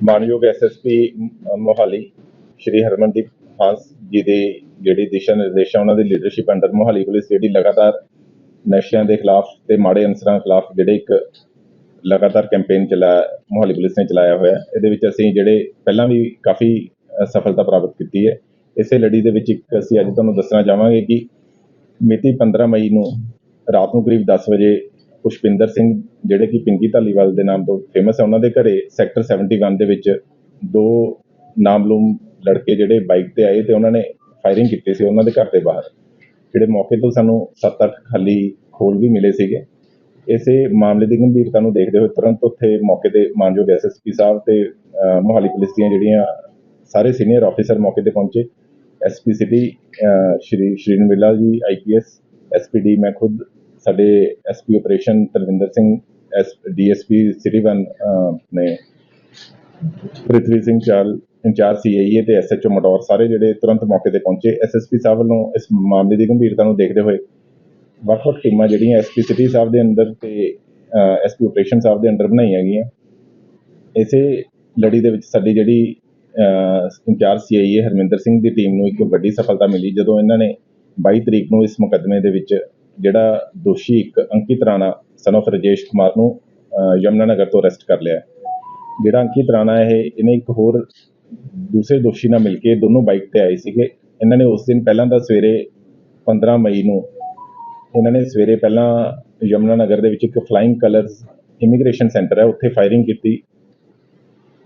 ਮਾਨਯੋਗ ਐਸਐਸਪੀ ਮੋਹਾਲੀ, ਸ਼੍ਰੀ ਹਰਮਨਦੀਪ ਹਾਂਸ ਜੀ ਦੇ ਜਿਹੜੀ ਦਿਸ਼ਾ ਨਿਰਦੇਸ਼ ਆ, ਉਹਨਾਂ ਦੀ ਲੀਡਰਸ਼ਿਪ ਅੰਡਰ ਮੋਹਾਲੀ ਪੁਲਿਸ ਜਿਹੜੀ ਲਗਾਤਾਰ ਨਸ਼ਿਆਂ ਦੇ ਖਿਲਾਫ ਤੇ ਮਾੜੇ ਅਨਸਰਾਂ ਖਿਲਾਫ ਜਿਹੜੇ ਇੱਕ ਲਗਾਤਾਰ ਕੈਂਪੇਨ ਚਲਾ, ਮੋਹਾਲੀ ਪੁਲਿਸ ਨੇ ਚਲਾਇਆ ਹੋਇਆ। ਇਹਦੇ ਵਿੱਚ ਅਸੀਂ ਜਿਹੜੇ ਪਹਿਲਾਂ ਵੀ ਕਾਫੀ ਸਫਲਤਾ ਪ੍ਰਾਪਤ ਕੀਤੀ ਹੈ। ਇਸੇ ਲੜੀ ਦੇ ਵਿੱਚ ਇੱਕ ਅਸੀਂ ਅੱਜ ਤੁਹਾਨੂੰ ਦੱਸਣਾ ਚਾਹਾਂਗੇ ਕਿ ਮਿਤੀ 15 ਮਈ ਨੂੰ ਰਾਤ ਨੂੰ ਕਰੀਬ 10 ਵਜੇ ਪੁਸ਼ਪਿੰਦਰ ਸਿੰਘ ਜਿਹੜੇ ਕਿ ਪਿੰਕੀ ਧਾਲੀਵਾਲ ਦੇ ਨਾਮ ਤੋਂ ਫੇਮਸ ਹੈ ਉਹਨਾਂ ਦੇ ਘਰੇ ਸੈਕਟਰ 71 ਦੇ ਵਿੱਚ ਦੋ ਨਾਮਲੂਮ ਲੜਕੇ ਜਿਹੜੇ ਬਾਈਕ ਤੇ ਆਏ ਤੇ ਉਹਨਾਂ ਨੇ ਫਾਇਰਿੰਗ ਕੀਤੀ ਸੀ ਉਹਨਾਂ ਦੇ ਘਰ ਦੇ ਬਾਹਰ। ਜਿਹੜੇ ਮੌਕੇ ਤੋਂ ਸਾਨੂੰ 7-8 ਖਾਲੀ ਖੋਲ ਵੀ ਮਿਲੇ ਸੀਗੇ। ਇਸੇ ਮਾਮਲੇ ਦੀ ਗੰਭੀਰਤਾ ਨੂੰ ਦੇਖਦੇ ਹੋਏ ਤੁਰੰਤ ਉੱਥੇ ਮੌਕੇ ਤੇ ਮਾਨਯੋਗ ਐਸਐਸਪੀ ਸਾਹਿਬ ਤੇ ਮੋਹਾਲੀ ਪੁਲਿਸ ਦੀਆਂ ਜਿਹੜੀਆਂ ਸਾਰੇ ਸੀਨੀਅਰ ਆਫੀਸਰ ਮੌਕੇ ਤੇ ਪਹੁੰਚੇ। ਐਸਪੀ ਸਿਟੀ ਅ, ਸ਼੍ਰੀ ਸ਼੍ਰੀਨ ਵਿਲਾ ਜੀ ਆਈਪੀਐਸ ਐਸਪੀਡੀ ਮੈਂ ਖੁਦ ਸਾਡੇ SP operation Tarvinder Singh S DSP city one ਅ, ਨੇ ਪ੍ਰਿਥਵੀ ਸਿੰਘ ਚਾਲ ਇੰਚਾਰਜ ਸੀਆਈਏ ਤੇ ਐਸਐਚਓ ਮਟੌਰ ਸਾਰੇ ਜਿਹੜੇ ਤੁਰੰਤ ਮੌਕੇ ਤੇ ਪਹੁੰਚੇ ਐਸਐਸਪੀ ਸਾਹਿਬ ਵੱਲੋਂ ਇਸ ਮਾਮਲੇ ਦੀ ਗੰਭੀਰਤਾ ਨੂੰ ਦੇਖਦੇ ਹੋਏ ਵੱਖ-ਵੱਖ ਟੀਮਾਂ ਜਿਹੜੀਆਂ ਐਸਪੀ ਸਿਟੀ ਸਾਹਿਬ ਦੇ ਅੰਦਰ ਤੇ ਐਸਪੀ ਆਪਰੇਸ਼ਨ ਸਾਹਿਬ ਦੇ ਅੰਦਰ ਬਣਾਈਆਂ ਗਈਆਂ। ਇਸੇ ਲੜੀ ਦੇ ਵਿੱਚ ਸਾਡੀ ਜਿਹੜੀ ਇੰਚਾਰਜ ਸੀਆਈਏ ਹਰਮਿੰਦਰ ਸਿੰਘ ਦੀ ਟੀਮ ਨੂੰ ਇੱਕ ਵੱਡੀ ਸਫਲਤਾ ਮਿਲੀ ਜਦੋਂ ਇਹਨਾਂ ਨੇ 22 ਤਰੀਕ ਨੂੰ ਇਸ ਮੁਕੱਦਮੇ ਦੇ ਵਿੱਚ ਜਿਹੜਾ ਦੋਸ਼ੀ ਇੱਕ ਅੰਕਿਤ ਰਾਣਾ ਸਨ of ਰਜੇਸ਼ ਕੁਮਾਰ ਨੂੰ ਅਹ, ਯਮੁਨਾ ਨਗਰ ਤੋਂ ਅਰੈਸਟ ਕਰ ਲਿਆ। ਜਿਹੜਾ ਅੰਕਿਤ ਰਾਣਾ ਇਹ ਇਹਨੇ ਇੱਕ ਹੋਰ ਦੂਸਰੇ ਦੋਸ਼ੀ ਨਾਲ ਮਿਲ ਕੇ ਦੋਨੋਂ ਬਾਈਕ ਤੇ ਆਏ ਸੀਗੇ। ਇਹਨਾਂ ਨੇ ਉਸ ਦਿਨ ਪਹਿਲਾਂ ਤਾਂ ਸਵੇਰੇ 15 ਮਈ ਨੂੰ ਇਹਨਾਂ ਨੇ ਸਵੇਰੇ ਪਹਿਲਾਂ ਯਮੁਨਾ ਨਗਰ ਦੇ ਵਿੱਚ ਇੱਕ ਫਲਾਈਂਗ ਕਲਰਸ ਇਮੀਗ੍ਰੇਸ਼ਨ ਸੈਂਟਰ ਹੈ ਉੱਥੇ ਫਾਇਰਿੰਗ ਕੀਤੀ।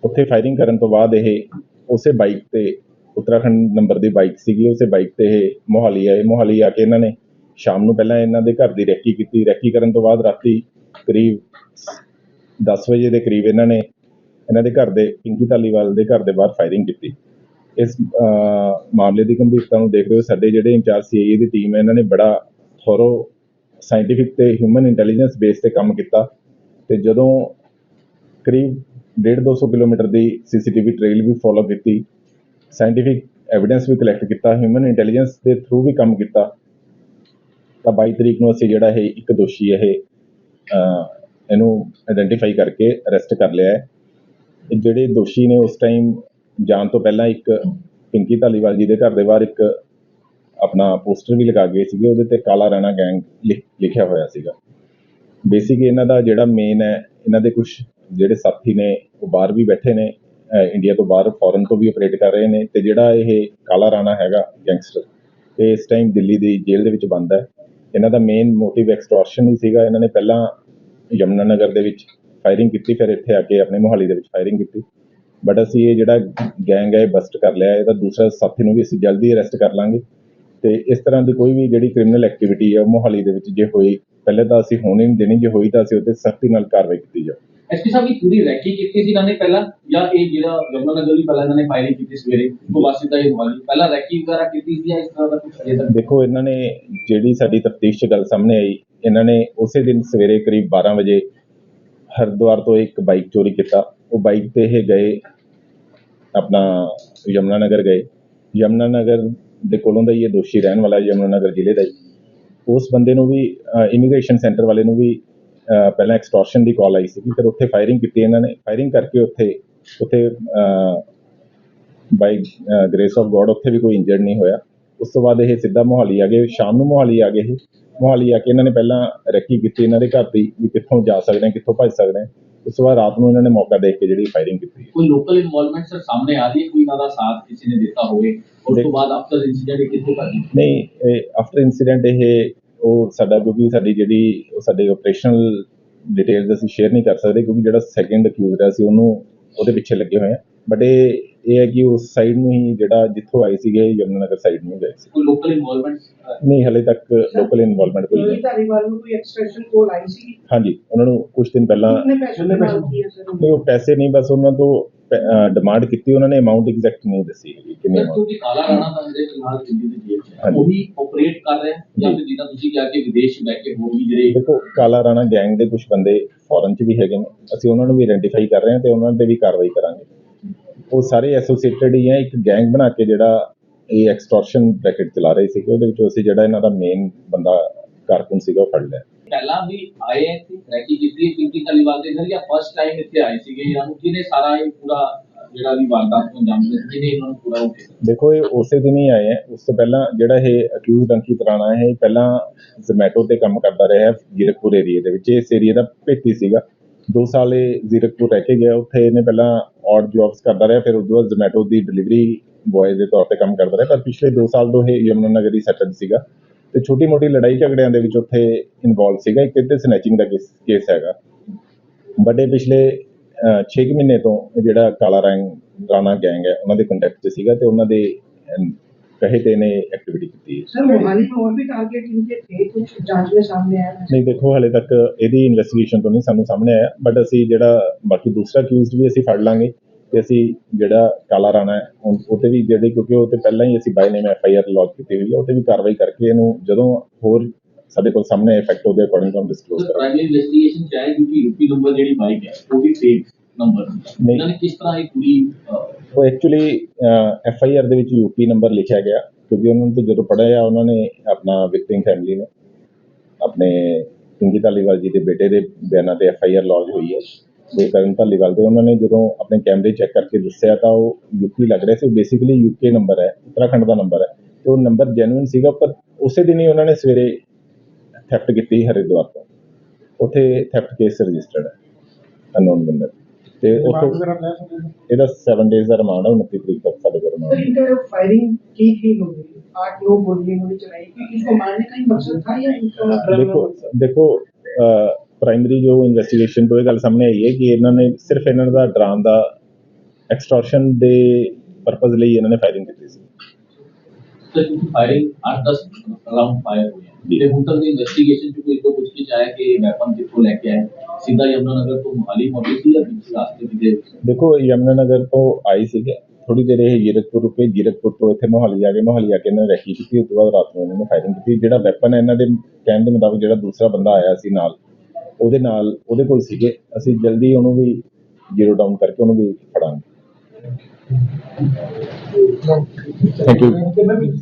ਉੱਥੇ ਫਾਇਰਿੰਗ ਕਰਨ ਤੋਂ ਬਾਅਦ ਇਹ ਉਸੇ ਬਾਈਕ ਤੇ ਉੱਤਰਾਖੰਡ ਨੰਬਰ ਦੀ ਬਾਈਕ ਸੀਗੀ ਉਸੇ ਬਾਈਕ ਤੇ ਇਹ ਮੋਹਾਲੀ ਆਏ। ਮੋਹਾਲੀ ਆ ਕੇ ਇਹਨਾਂ ਨੇ ਸ਼ਾਮ ਨੂੰ ਪਹਿਲਾਂ ਇਹਨਾਂ ਦੇ ਘਰ ਦੀ ਰੈਕੀ ਕੀਤੀ। ਰੈਕੀ ਕਰਨ ਤੋਂ ਬਾਅਦ ਰਾਤੀ ਕਰੀਬ 10 ਵਜੇ ਦੇ ਕਰੀਬ ਇਹਨਾਂ ਨੇ ਇਹਨਾਂ ਦੇ ਘਰ ਦੇ, ਪਿੰਕੀ ਧਾਲੀਵਾਲ ਦੇ ਘਰ ਦੇ ਬਾਹਰ ਫਾਇਰਿੰਗ ਕੀਤੀ। ਇਸ ਮਾਮਲੇ ਦੀ ਗੰਭੀਰਤਾ ਨੂੰ ਦੇਖਦੇ ਹੋਏ ਸਾਡੇ ਜਿਹੜੇ ਇੰਚਾਰਜ ਸੀਆਈਏ ਦੀ ਟੀਮ ਹੈ, ਇਹਨਾਂ ਨੇ ਬੜਾ ਥੋਰੋ ਸਾਇੰਟੀਫਿਕ ਤੇ ਹਿਊਮਨ ਇੰਟੈਲੀਜੈਂਸ ਬੇਸ ਤੇ ਕੰਮ ਕੀਤਾ ਤੇ ਜਦੋਂ ਕਰੀਬ 1.5-200 ਕਿਲੋਮੀਟਰ ਦੀ ਸੀਸੀਟੀਵੀ ਟ੍ਰੇਲ ਵੀ ਫੋਲੋ ਕੀਤੀ ਸਾਇੰਟੀਫਿਕ ਐਵੀਡੈਂਸ ਵੀ ਕਲੈਕਟ ਕੀਤਾ ਹਿਊਮਨ ਇੰਟੈਲੀਜੈਂਸ ਦੇ ਥਰੂ ਵੀ ਕੰਮ ਕੀਤਾ ਤਾਂ 22 ਤਰੀਕ ਨੂੰ ਅਸੀਂ ਜਿਹੜਾ ਇਹ ਇੱਕ ਦੋਸ਼ੀ ਇਹ ਇਹਨੂੰ ਆਇਡੈਂਟੀਫਾਈ ਕਰਕੇ ਅਰੈਸਟ ਕਰ ਲਿਆ ਹੈ। ਜਿਹੜੇ ਦੋਸ਼ੀ ਨੇ ਉਸ ਟਾਈਮ ਜਾਣ ਤੋਂ ਪਹਿਲਾਂ ਇੱਕ ਪਿੰਕੀ ਧਾਲੀਵਾਲ ਜੀ ਦੇ ਘਰ ਦੇ ਬਾਹਰ ਇੱਕ ਆਪਣਾ ਪੋਸਟਰ ਵੀ ਲਗਾ ਗਏ ਸੀਗੇ, ਉਹਦੇ ਤੇ ਕਾਲਾ ਰਾਣਾ ਗੈਂਗ ਲਿਖ- ਲਿਖਿਆ ਹੋਇਆ ਸੀਗਾ। ਬੇਸਿਕ ਇਹਨਾਂ ਦਾ ਜਿਹੜਾ ਮੇਨ ਹੈ, ਇਹਨਾਂ ਦੇ ਕੁਝ ਜਿਹੜੇ ਸਾਥੀ ਨੇ, ਉਹ ਬਾਹਰ ਵੀ ਬੈਠੇ ਨੇ ਇੰਡੀਆ ਤੋਂ ਬਾਹਰ ਫੋਰਨ ਤੋਂ ਵੀ ਆਪਰੇਟ ਕਰ ਰਹੇ ਨੇ ਤੇ ਜਿਹੜਾ ਇਹ ਕਾਲਾ ਰਾਣਾ ਹੈਗਾ ਗੈਂਗਸਟਰ ਤੇ ਇਸ ਟਾਈਮ ਦਿੱਲੀ ਦੀ ਜੇਲ੍ਹ ਦੇ ਵਿੱਚ ਬੰਦ ਹੈ। ਇਹਨਾਂ ਦਾ ਮੇਨ ਮੋਟਿਵ ਐਕਸਟੋਰਸ਼ਨ ਹੀ ਸੀਗਾ। ਇਹਨਾਂ ਨੇ ਪਹਿਲਾਂ ਯਮੁਨਾ ਨਗਰ ਦੇ ਵਿੱਚ ਫਾਇਰਿੰਗ ਕੀਤੀ, ਫਿਰ ਇੱਥੇ ਆ ਕੇ ਆਪਣੇ ਮੋਹਾਲੀ ਦੇ ਵਿੱਚ ਫਾਇਰਿੰਗ ਕੀਤੀ। ਬਟ ਅਸੀਂ ਇਹ ਜਿਹੜਾ ਗੈਂਗ ਹੈ ਬਸਟ ਕਰ ਲਿਆ। ਇਹਦਾ ਦੂਸਰਾ ਸਾਥੀ ਨੂੰ ਵੀ ਅਸੀਂ ਜਲਦੀ ਅਰੈਸਟ ਕਰ ਲਾਂਗੇ। ਤੇ ਇਸ ਤਰ੍ਹਾਂ ਦੀ ਕੋਈ ਵੀ ਜਿਹੜੀ ਕ੍ਰਿਮੀਨਲ ਐਕਟੀਵਿਟੀ ਹੈ ਮੋਹਾਲੀ ਦੇ ਵਿੱਚ ਜੇ ਹੋਈ, ਪਹਿਲੇ ਤਾਂ ਅਸੀਂ ਹੋਣ ਹੀ ਨਹੀਂ ਦੇਣੀ, ਜੇ ਹੋਈ ਤਾਂ ਅਸੀਂ ਉੱਤੇ ਸਖਤੀ ਨਾਲ ਕਾਰਵਾਈ ਕੀਤੀ ਜਾਵੇ ਐਸਪੀ ਸਾਹਿਬ ਦੀ ਪੂਰੀ ਰੈਕੀ ਕੀਤੀ ਸੀ ਇਹਨਾਂ ਨੇ ਪਹਿਲਾਂ? ਜਾਂ ਇਹ ਜਿਹੜਾ ਜਮਨਾ ਨਗਰ ਵੀ ਪਹਿਲਾਂ ਇਹਨਾਂ ਨੇ ਫਾਇਰਿੰਗ ਕੀਤੀ ਸਵੇਰੇ, ਉਹ ਬਾਅਦ ਸਿੱਧਾ ਇਹ ਮੋਹਾਲੀ ਪਹਿਲਾਂ ਰੈਕੀ ਵਗੈਰਾ ਕੀਤੀ ਸੀ ਜਾਂ ਇਸ ਤਰ੍ਹਾਂ ਦਾ ਕੁਝ ਅਜੇ ਤੱਕ? ਦੇਖੋ, ਇਹਨਾਂ ਨੇ ਜਿਹੜੀ ਸਾਡੀ ਤਫਤੀਸ਼ 'ਚ ਗੱਲ ਸਾਹਮਣੇ ਆਈ, ਇਹਨਾਂ ਨੇ ਉਸੇ ਦਿਨ ਸਵੇਰੇ ਕਰੀਬ 12 ਵਜੇ ਹਰਿਦੁਆਰ ਤੋਂ ਇੱਕ ਬਾਈਕ ਚੋਰੀ ਕੀਤਾ। ਉਹ ਬਾਈਕ ਤੇ ਇਹ ਗਏ, ਆਪਣਾ ਯਮੁਨਾ ਨਗਰ ਗਏ। ਯਮੁਨਾ ਨਗਰ ਦੇ ਕੋਲੋਂ ਦਾ ਹੀ ਇਹ ਦੋਸ਼ੀ ਰਹਿਣ ਵਾਲਾ ਹੈ ਨਗਰ ਜ਼ਿਲ੍ਹੇ ਦਾ ਹੀ। ਉਸ ਬੰਦੇ ਨੂੰ ਵੀ ਇਮੀਗ੍ਰੇਸ਼ਨ ਸੈਂਟਰ ਵਾਲੇ ਨੂੰ ਵੀ ਪਹਿਲਾਂ ਐਕਸਟੋਰਸ਼ਨ ਦੀ ਕਾਲ ਆਈ ਸੀ ਫਿਰ ਉੱਥੇ ਫਾਇਰਿੰਗ ਕੀਤੀ ਇਹਨਾਂ ਨੇ। ਫਾਇਰਿੰਗ ਕਰਕੇ ਉੱਥੇ ਉੱਥੇ ਬਾਈ ਗ੍ਰੇਸ ਆਫ ਗੋਡ ਉੱਥੇ ਵੀ ਕੋਈ ਇੰਜਰਡ ਨਹੀਂ ਹੋਇਆ। ਉਸ ਤੋਂ ਬਾਅਦ ਇਹ ਸਿੱਧਾ ਮੋਹਾਲੀ ਆ ਗਏ ਸ਼ਾਮ ਨੂੰ ਮੋਹਾਲੀ ਆ ਗਏ ਮੋਹਾਲੀ ਆ ਕੇ ਇਹਨਾਂ ਨੇ ਪਹਿਲਾਂ ਰੈਕੀ ਕੀਤੀ ਇਹਨਾਂ ਦੇ ਘਰ ਦੀ ਵੀ ਕਿੱਥੋਂ ਜਾ ਸਕਦੇ ਆ ਕਿੱਥੋਂ ਭੱਜ ਸਕਦੇ ਆ ਉਸ ਤੋਂ ਬਾਅਦ ਰਾਤ ਨੂੰ ਇਹਨਾਂ ਨੇ ਮੌਕਾ ਦੇਖ ਕੇ ਜਿਹੜੀ ਫਾਇਰਿੰਗ ਕੀਤੀ। ਕੋਈ ਲੋਕਲ ਇਨਵੋਲਵਮੈਂਟ ਸਰ ਸਾਹਮਣੇ ਆ ਰਹੀ ਹੈ? ਕੋਈ ਇਹਨਾਂ ਦਾ ਸਾਥ ਕਿਸੇ ਨੇ ਦਿੱਤਾ ਹੋਵੇ? ਉਸ ਤੋਂ ਬਾਅਦ ਆਫਟਰ ਇਨਸੀਡੈਂਟ ਕਿੱਥੇ ਭਾਜੀ ਨਹੀਂ ਆਫਟਰ ਇਨਸੀਡੈਂਟ ਇਹ ਉਹ ਸਾਡਾ ਕਿਉਂਕਿ ਸਾਡੀ ਜਿਹੜੀ ਉਹ ਸਾਡੇ ਆਪਰੇਸ਼ਨਲ ਡਿਟੇਲਸ ਅਸੀਂ ਸ਼ੇਅਰ ਨਹੀਂ ਕਰ ਸਕਦੇ ਕਿਉਂਕਿ ਜਿਹੜਾ ਸੈਕੰਡ ਅਕਿਊਜ਼ਡ ਅਸੀਂ ਉਹਨੂੰ ਉਹਦੇ ਪਿੱਛੇ ਲੱਗੇ ਹੋਏ ਆ। ਬਟ ਇਹ ਇਹ ਹੈ ਕਿ ਉਸ ਸਾਈਡ ਨੂੰ ਹੀ ਜਿਹੜਾ ਜਿੱਥੋਂ ਆਏ ਸੀਗੇ ਯਮੁਨਾ ਨਗਰ ਸਾਈਡ ਨੂੰ ਗਏ ਸੀ। ਕੋਈ ਲੋਕਲ ਇਨਵੋਲਵਮੈਂਟ ਨਹੀਂ ਹਲੇ ਤੱਕ ਲੋਕਲ ਇਨਵੋਲਵਮੈਂਟ ਕੋਈ ਨਹੀਂ। ਧਾਰੀਵਾਲ ਨੂੰ ਕੋਈ ਐਕਸਟ੍ਰੈਕਸ਼ਨ ਕੋਲ ਆਈ ਸੀ? ਹਾਂਜੀ ਉਹਨਾਂ ਨੂੰ ਕੁਝ ਦਿਨ ਪਹਿਲਾਂ ਨਹੀਂ ਉਹ ਪੈਸੇ ਨਹੀਂ ਬਸ ਉਹਨਾਂ ਤੋਂ ਡਿਮਾਂਡ ਕੀਤੀ ਉਹਨਾਂ ਨੇ ਅਮਾਉਂਟ ਐਗਜ਼ੈਕਟ ਨਹੀਂ ਦੱਸੀ ਕਿੰਨੀ amount। ਕਿਉਂਕਿ ਕਾਲਾ ਰਾਣਾ ਦਾ ਜਿਹੜੇ ਫਿਲਹਾਲ ਦਿੱਲੀ ਦੀ ਜੇਲ੍ਹ। ਉਹੀ ਆਪਰੇਟ ਕਰ ਰਿਹਾ ਜਾਂ। ਫਿਰ ਜਿੱਦਾਂ ਤੁਸੀਂ ਕਿਹਾ ਕਿ ਵਿਦੇਸ਼ 'ਚ ਬੈ ਕੇ ਹੋਰ ਵੀ ਜਿਹੜੇ ਦੇਖੋ ਕਾਲਾ ਰਾਣਾ ਗੈਂਗ ਦੇ ਕੁਝ ਬੰਦੇ ਫੋਰਨ 'ਚ ਵੀ ਹੈਗੇ ਨੇ। ਅਸੀਂ ਉਹਨਾਂ ਨੂੰ ਵੀ ਆਇਡੈਂਟੀਫਾਈ ਕਰ ਰਹੇ ਹਾਂ ਤੇ ਉਹਨਾਂ ਤੇ ਵੀ ਕਾਰਵਾਈ ਕਰਾਂਗੇ। ਉਹ ਸਾਰੇ ਐਸੋਸੀਏਟਡ ਹੀ ਹੈ ਇੱਕ ਗੈਂਗ ਬਣਾ ਕੇ ਜਿਹੜਾ ਇਹ ਐਕਸਟੋਰਸ਼ਨ ਰੈਕਟ ਚਲਾ ਰਹੇ ਸੀਗੇ ਉਹਦੇ ਵਿੱਚੋਂ ਅਸੀਂ ਜਿਹੜਾ ਇਹਨਾਂ ਦਾ ਮੇਨ ਬੰਦਾ ਕਾਰਕੁਨ ਸੀਗਾ ਉਹ ਫੜ ਲਿਆ। ਪਹਿਲਾਂ ਵੀ ਆਏ ਕਿ ਰੈਕੀ ਕੀਤੀ ਪਿੰਕੀ ਧਾਲੀਵਾਲ ਦੇ ਘਰ ਜਾਂ ਫਸਟ ਟਾਈਮ ਇੱਥੇ ਆਏ ਸੀਗੇ ਜਾਂ ਕਿਹਨੇ ਸਾਰਾ ਇਹ ਪੂਰਾ ਜਿਹੜਾ ਵੀ ਵਾਰਦਾਤ ਨੂੰ ਅੰਜਾਮ ਦਿੱਤਾ ਜਿਹਨੇ ਇਹਨਾਂ ਨੂੰ ਪੂਰਾ ਹੋ ਦੇਖੋ, ਇਹ ਉਸੇ ਦਿਨ ਹੀ ਆਏ ਹੈ ਉਸ ਤੋਂ ਪਹਿਲਾਂ ਜਿਹੜਾ ਇਹ ਅਕਿਊਜ਼ਡ ਅੰਕਿਤ ਰਾਣਾ ਹੈ, ਇਹ ਪਹਿਲਾਂ ਜ਼ੋਮੈਟੋ ਤੇ ਕੰਮ ਕਰਦਾ ਰਿਹਾ ਹੈ ਜ਼ੀਰਕਪੁਰ ਏਰੀਆ ਦੇ ਵਿੱਚ। ਇਸ ਏਰੀਆ ਦਾ ਭੇਤੀ ਸੀਗਾ। 2 ਸਾਲ ਇਹ ਜ਼ੀਰਕਪੁਰ ਰਹਿ ਕੇ ਗਿਆ। ਉੱਥੇ ਇਹਨੇ ਪਹਿਲਾਂ ਔਡ ਜੌਬਸ ਕਰਦਾ ਰਿਹਾ, ਫਿਰ ਉਦੋਂ ਬਾਅਦ ਜ਼ੋਮੈਟੋ ਦੀ ਡਿਲੀਵਰੀ ਬॉय ਦੇ ਤੌਰ ਤੇ ਕੰਮ ਕਰਦਾ ਰਿਹਾ। ਪਰ ਪਿਛਲੇ 2 ਸਾਲ ਤੋਂ ਇਹ ਯਮੁਨਾ ਨਗਰ ਹੀ ਸੈਟਲ ਸੀਗਾ। ਤੇ ਛੋਟੀ ਮੋਟੀ ਲੜਾਈ ਝਗੜਿਆਂ ਦੇ ਵਿੱਚ ਉੱਥੇ ਇਨਵੋਲਵ ਸੀਗਾ। ਇੱਕ ਤੇ ਸਨੈਚਿੰਗ ਦਾ ਕੇਸ ਹੈਗਾ। ਵੱਡੇ ਪਿਛਲੇ 6 ਮਹੀਨੇ ਤੋਂ ਜਿਹੜਾ ਕਾਲਾ ਰੰਗ ਰਾਣਾ ਗੈਂਗ ਹੈ ਉਹਨਾਂ ਦੇ ਕੰਟੈਕਟ 'ਚ ਸੀਗਾ ਤੇ ਉਹਨਾਂ ਦੇ ਕਹੇ ਤੇ ਨੇ ਐਕਟੀਵਿਟੀ ਕੀਤੀ ਸਰ ਮੋਹਾਲੀ ਤੋਂ ਹੋਰ ਵੀ ਟਾਰਗੇਟ ਇਨਕੇ ਤੇ ਕੁਝ ਜਾਂਚ ਵਿੱਚ ਸਾਹਮਣੇ ਆਇਆ ਨਹੀਂ ਦੇਖੋ ਹਾਲੇ ਤੱਕ ਇਹਦੀ ਇਨਵੈਸਟੀਗੇਸ਼ਨ ਤੋਂ ਨਹੀਂ ਸਾਨੂੰ ਸਾਹਮਣੇ ਆਇਆ ਬਟ ਅਸੀਂ ਜਿਹੜਾ ਬਾਕੀ ਦੂਸਰਾ ਅਕਿਊਜ਼ਡ ਵੀ ਅਸੀਂ ਫੜ ਲਾਂਗੇ ਤੇ ਅਸੀਂ ਜਿਹੜਾ ਕਾਲਾ ਰਾਣਾ ਹੈ ਉਹ ਤੇ ਵੀ ਜਿਹੜੇ ਕਿਉਂਕਿ ਉਹ ਤੇ ਪਹਿਲਾਂ ਹੀ ਅਸੀਂ by name F I R lodge ਕੀਤੀ ਹੋਈ ਹੈ ਉਹ ਤੇ ਵੀ ਕਾਰਵਾਈ ਕਰਕੇ ਇਹਨੂੰ ਜਦੋਂ ਹੋਰ ਸਾਡੇ ਕੋਲ ਸਾਹਮਣੇ ਫੈਕਟ ਉਹਦੇ ਅਕੋਰਡਿੰਗ ਤੋਂ ਡਿਸਕਲੋਜ਼ ਕਰਾਂਗੇ। ਪ੍ਰਾਇਮਰੀ ਇਨਵੈਸਟੀਗੇਸ਼ਨ ਚ ਆਇਆ ਕਿਉਂਕਿ ਯੂਪੀ ਨੰਬਰ ਜਿਹੜੀ ਬਾਈਕ ਹੈ ਉਹ ਵੀ ਫੇਕ ਨੰਬਰ। ਇਹਨਾਂ ਨੇ ਕਿਸ ਤਰ੍ਹਾਂ ਇਹ ਅਹ, ਉਹ ਐਕਚੁਅਲੀ ਐਫ ਆਈ ਆਰ ਦੇ ਵਿੱਚ ਯੂਪੀ ਨੰਬਰ ਲਿਖਿਆ ਗਿਆ ਕਿਉਂਕਿ ਉਹਨਾਂ ਨੂੰ ਤਾਂ ਜਦੋਂ ਪੜਿਆ ਉਹਨਾਂ ਨੇ ਆਪਣਾ ਵਿਕਟਿਮ ਫੈਮਿਲੀ ਨੇ ਆਪਣੇ ਪਿੰਕੀ ਧਾਲੀਵਾਲ ਜੀ ਦੇ ਬੇਟੇ ਦੇ ਬਿਆਨਾਂ ਤੇ ਐਫ ਆਈ ਆਰ ਲੌਜ ਹੋਈ ਹੈ। ਤੇ ਕਰਨ ਧਾਲੀਵਾਲ ਦੇ ਉਹਨਾਂ ਨੇ ਜਦੋਂ ਆਪਣੇ ਕੈਮਰੇ ਚੈੱਕ ਕਰਕੇ ਦੱਸਿਆ ਤਾਂ ਉਹ ਯੂਪੀ ਲੱਗ ਰਿਹਾ ਸੀ। ਉਹ ਬੇਸਿਕਲੀ ਯੂਕੇ ਨੰਬਰ ਹੈ ਉੱਤਰਾਖੰਡ ਦਾ ਨੰਬਰ ਹੈ। ਤੇ ਉਹ ਨੰਬਰ ਜੈਨੂਇਨ ਸੀਗਾ ਪਰ ਉਸੇ ਦਿਨ ਹੀ ਉਹਨਾਂ ਨੇ ਸਵੇਰੇ ਥੈਫਟ ਕੀਤੀ ਹਰਿਦੁਆਰ ਤੋਂ ਉੱਥੇ ਥੈਫਟ ਕੇਸ ਰਜਿਸਟਰਡ ਹੈ ਅਨਨੋਨ ਬੰਦਾ ਤੇ ਉੱਥੋਂ ਇਹਦਾ 7 ਡੇਜ਼ ਦਾ ਰਿਮਾਂਡ ਹੈ 29 ਤਰੀਕ ਤੱਕ ਸਾਡੇ ਕੋਲ सर ਰਿਮਾਂਡ इनका जो फायरिंग की थी इन्होंने आठ नौ गोलियां इन्होंने चलाई थी इसको मारने का ही मकसद था या इनका ਦੇਖੋ ਦੇਖੋ ਪ੍ਰਾਇਮਰੀ ਜੋ ਇਨਵੈਸਟੀਗੇਸ਼ਨ ਤੋਂ ਇਹ ਗੱਲ ਸਾਹਮਣੇ ਆਈ ਹੈ ਕਿ ਇਹਨਾਂ ਨੇ ਸਿਰਫ ਇਹਨਾਂ ਦਾ ਡਰਾਉਣ ਦਾ ਐਕਸਟੋਰਸ਼ਨ ਦੇ ਪਰਪਸ ਲਈ ਇਹਨਾਂ ਨੇ ਫਾਇਰਿੰਗ ਕੀਤੀ ਸੀ ਤੇ ਕਿਉਂਕਿ ਫਾਇਰਿੰਗ 8-10 ਰਾਉਂਡ ਫਾਇਰ ਹੋਏ ਜੀ। ਤੇ ਹੁਣ ਤੱਕ ਦੀ ਇਨਵੈਸਟੀਗੇਸ਼ਨ ਚ ਕੋਈ ਤੋਂ ਕੁਝ ਕੀ ਆਇਆ ਕਿ ਇਹ ਵੈਪਨ ਕਿੱਥੋਂ ਲੈ ਕੇ ਆਏ? ਸਿੱਧਾ ਯਮਨਾ ਨਗਰ ਤੋਂ ਮੁਹਾਲੀ ਮੋਟੀ ਸੀ ਜਾਂ ਦੂਸਰੇ ਰਾਸਤੇ ਵੀ ਦੇ ਦੇਖੋ ਯਮਨਾ ਨਗਰ ਤੋਂ ਆਈ ਸੀਗੇ। ਥੋੜੀ ਦੇਰ ਇਹ ਜੀਰਕਪੁਰ ਰੁਕੇ। ਜੀਰਕਪੁਰ ਤੋਂ ਇੱਥੇ ਮੋਹਾਲੀ ਆ ਗਏ। ਮੋਹਾਲੀ ਆ ਕੇ ਇਹਨਾਂ ਨੇ ਰੈਕੀ ਕੀਤੀ। ਉਸ ਤੋਂ ਬਾਅਦ ਰਾਤ ਨੂੰ ਇਹਨਾਂ ਨੇ ਫਾਇਰਿੰਗ ਕੀਤੀ। ਜਿਹੜਾ ਵੈਪਨ ਹੈ ਇਹਨਾਂ ਦੇ ਕਹਿਣ ਦੇ ਮੁਤਾਬਕ ਜਿਹੜਾ ਦੂਸਰਾ ਬੰਦਾ ਆਇਆ ਸੀ ਨਾਲ ਉਹਦੇ ਨਾਲ ਉਹਦੇ ਕੋਲ ਸੀਗੇ। ਅਸੀਂ ਜਲਦੀ ਉਹਨੂੰ ਵੀ ਜ਼ੀਰੋ ਡਾਊਨ ਕਰਕੇ ਉਹਨੂੰ ਵੀ ਫੜਾਂਗੇ। Thank you